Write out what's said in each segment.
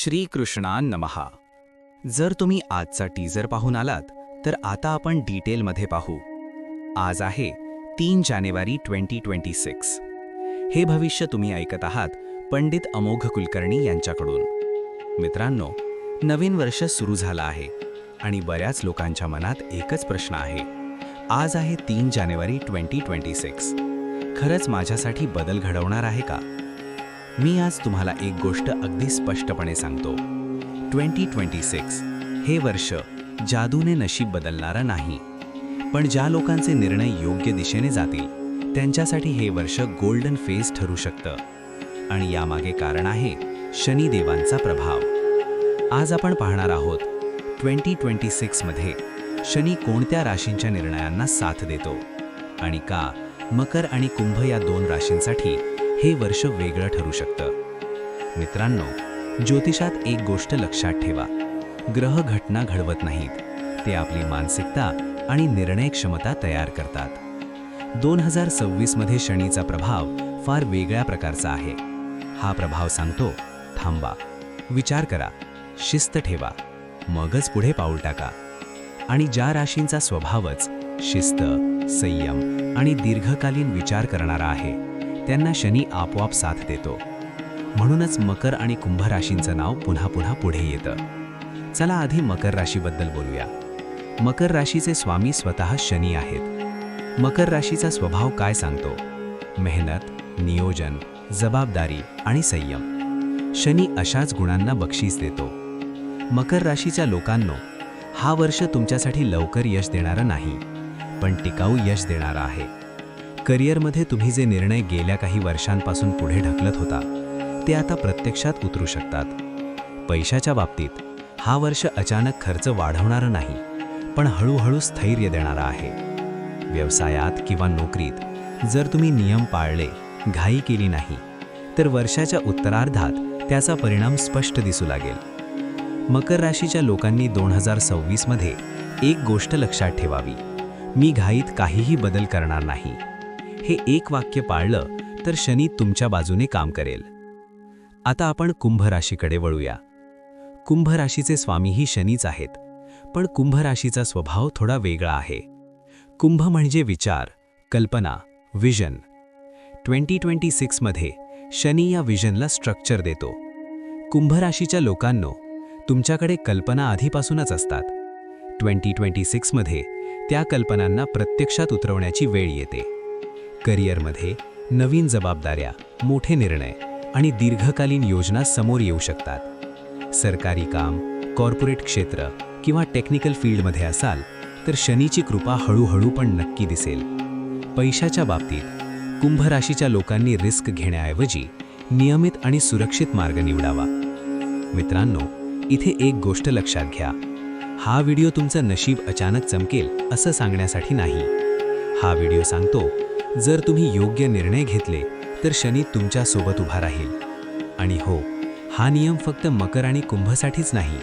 श्रीकृष्णा नमहा जर तुम्ही आजचा टीजर पाहून आलात तर आता आपण डिटेलमध्ये पाहू. आज आहे तीन जानेवारी ट्वेंटी ट्वेंटी सिक्स हे भविष्य तुम्ही ऐकत आहात पंडित अमोघ कुलकर्णी यांच्याकडून. मित्रांनो नवीन वर्ष सुरू झालं आहे आणि बऱ्याच लोकांच्या मनात एकच प्रश्न आहे. आज आहे तीन जानेवारी ट्वेंटी ट्वेंटी सिक्स खरंच माझ्यासाठी बदल घडवणार आहे का? मी आज तुम्हाला एक गोष्ट अगदी स्पष्टपणे सांगतो. ट्वेंटी ट्वेंटी सिक्स हे वर्ष जादूने नशीब बदलणारं नाही. पण ज्या लोकांचे निर्णय योग्य दिशेने जातील त्यांच्यासाठी हे वर्ष गोल्डन फेज ठरू शकतं. आणि यामागे कारण आहे शनिदेवांचा प्रभाव. आज आपण पाहणार आहोत ट्वेंटी ट्वेंटी सिक्समध्ये शनी कोणत्या राशींच्या निर्णयांना साथ देतो? आणि का मकर आणि कुंभ या दोन राशींसाठी हे वर्ष वेगळं ठरू शकतं. मित्रांनो ज्योतिषात एक गोष्ट लक्षात ठेवा. ग्रह घटना घडवत नाहीत. ते आपली मानसिकता आणि निर्णय क्षमता तयार करतात. दोन हजार सव्वीसमध्ये शनीचा प्रभाव फार वेगळ्या प्रकारचा आहे. हा प्रभाव सांगतो थांबा. विचार करा. शिस्त ठेवा. मगच पुढे पाऊल टाका. आणि ज्या राशींचा स्वभावच शिस्त संयम आणि दीर्घकालीन विचार करणारा आहे त्यांना शनी आपोआप साथ देतो. म्हणूनच मकर आणि कुंभ राशींचं नाव पुन्हा पुन्हा पुढे येतं. चला आधी मकर राशीबद्दल बोलूया. मकर राशीचे स्वामी स्वतः शनी आहेत. मकर राशीचा स्वभाव काय सांगतो? मेहनत नियोजन जबाबदारी आणि संयम. शनी अशाच गुणांना बक्षीस देतो. मकर राशीच्या लोकांनो हा वर्ष तुमच्यासाठी लवकर यश देणारा नाही पण टिकाऊ यश देणारा आहे. करिअरमध्ये तुम्ही जे निर्णय गेल्या काही वर्षांपासून पुढे ढकलत होता ते आता प्रत्यक्षात उतरू शकतात. पैशाच्या बाबतीत हा वर्ष अचानक खर्च वाढवणारा नाही पण हळूहळू स्थैर्य देणारा आहे. व्यवसायात किंवा नोकरीत जर तुम्ही नियम पाळले घाई केली नाही तर वर्षाच्या उत्तरार्धात त्याचा परिणाम स्पष्ट दिसू लागेल. मकर राशीच्या लोकांनी दोन हजार सव्वीसमध्ये एक गोष्ट लक्षात ठेवावी. मी घाईत काहीही बदल करणार नाही. हे एक वाक्य पाळलं तर शनी तुमच्या बाजूने काम करेल. आता आपण कुंभ राशीकडे वळूया. कुंभ राशीचे स्वामीही शनीच आहेत पण कुंभ राशीचा स्वभाव थोडा वेगळा आहे. कुंभ म्हणजे विचार कल्पना विजन. ट्वेंटी ट्वेंटी सिक्समध्ये शनी या विजनला स्ट्रक्चर देतो. कुंभ राशीच्या लोकांनो तुमच्याकडे कल्पना आधीपासूनच असतात. ट्वेंटी ट्वेंटी सिक्समध्ये त्या कल्पनांना प्रत्यक्षात उतरवण्याची वेळ येते. करिअरमध्ये नवीन जबाबदाऱ्या मोठे निर्णय आणि दीर्घकालीन योजना समोर येऊ शकतात. सरकारी काम कॉर्पोरेट क्षेत्र किंवा टेक्निकल फील्डमध्ये असाल तर शनीची कृपा हळूहळू पण नक्की दिसेल. पैशाच्या बाबतीत कुंभ राशीच्या लोकांनी रिस्क घेण्याऐवजी नियमित आणि सुरक्षित मार्ग निवडावा. मित्रांनो इथे एक गोष्ट लक्षात घ्या. हा व्हिडिओ तुमचं नशीब अचानक चमकेल असं सांगण्यासाठी नाही. हा व्हिडिओ सांगतो जर तुम्ही योग्य निर्णय घेतले तर शनी तुमच्यासोबत उभा राहील. आणि हो हा नियम फक्त मकर आणि कुंभसाठीच नाही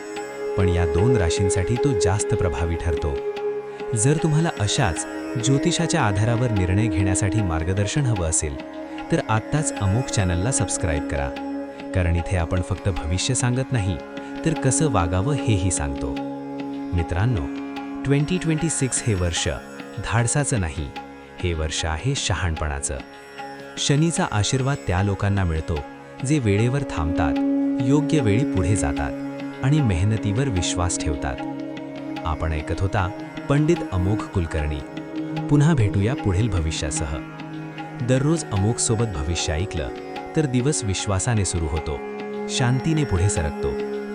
पण या दोन राशींसाठी तो जास्त प्रभावी ठरतो. जर तुम्हाला अशाच ज्योतिषाच्या आधारावर निर्णय घेण्यासाठी मार्गदर्शन हवं असेल तर आत्ताच अमुक चॅनलला सबस्क्राईब करा. कारण इथे आपण फक्त भविष्य सांगत नाही तर कसं वागावं हेही सांगतो. मित्रांनो ट्वेंटी ट्वेंटी सिक्स हे वर्ष धाडसाचं नाही हे वर्ष आहे शहाणपणाचं. शनीचा आशीर्वाद त्या लोकांना मिळतो जे वेळेवर थांबतात योग्य वेळी पुढे जातात आणि मेहनतीवर विश्वास ठेवतात. आपण ऐकत होता पंडित अमोघ कुलकर्णी. पुन्हा भेटूया पुढील भविष्यासह. दररोज अमोघसोबत भविष्य ऐकलं तर दिवस विश्वासाने सुरू होतो शांतीने पुढे सरकतो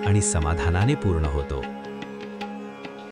आणि समाधानाने पूर्ण होतो.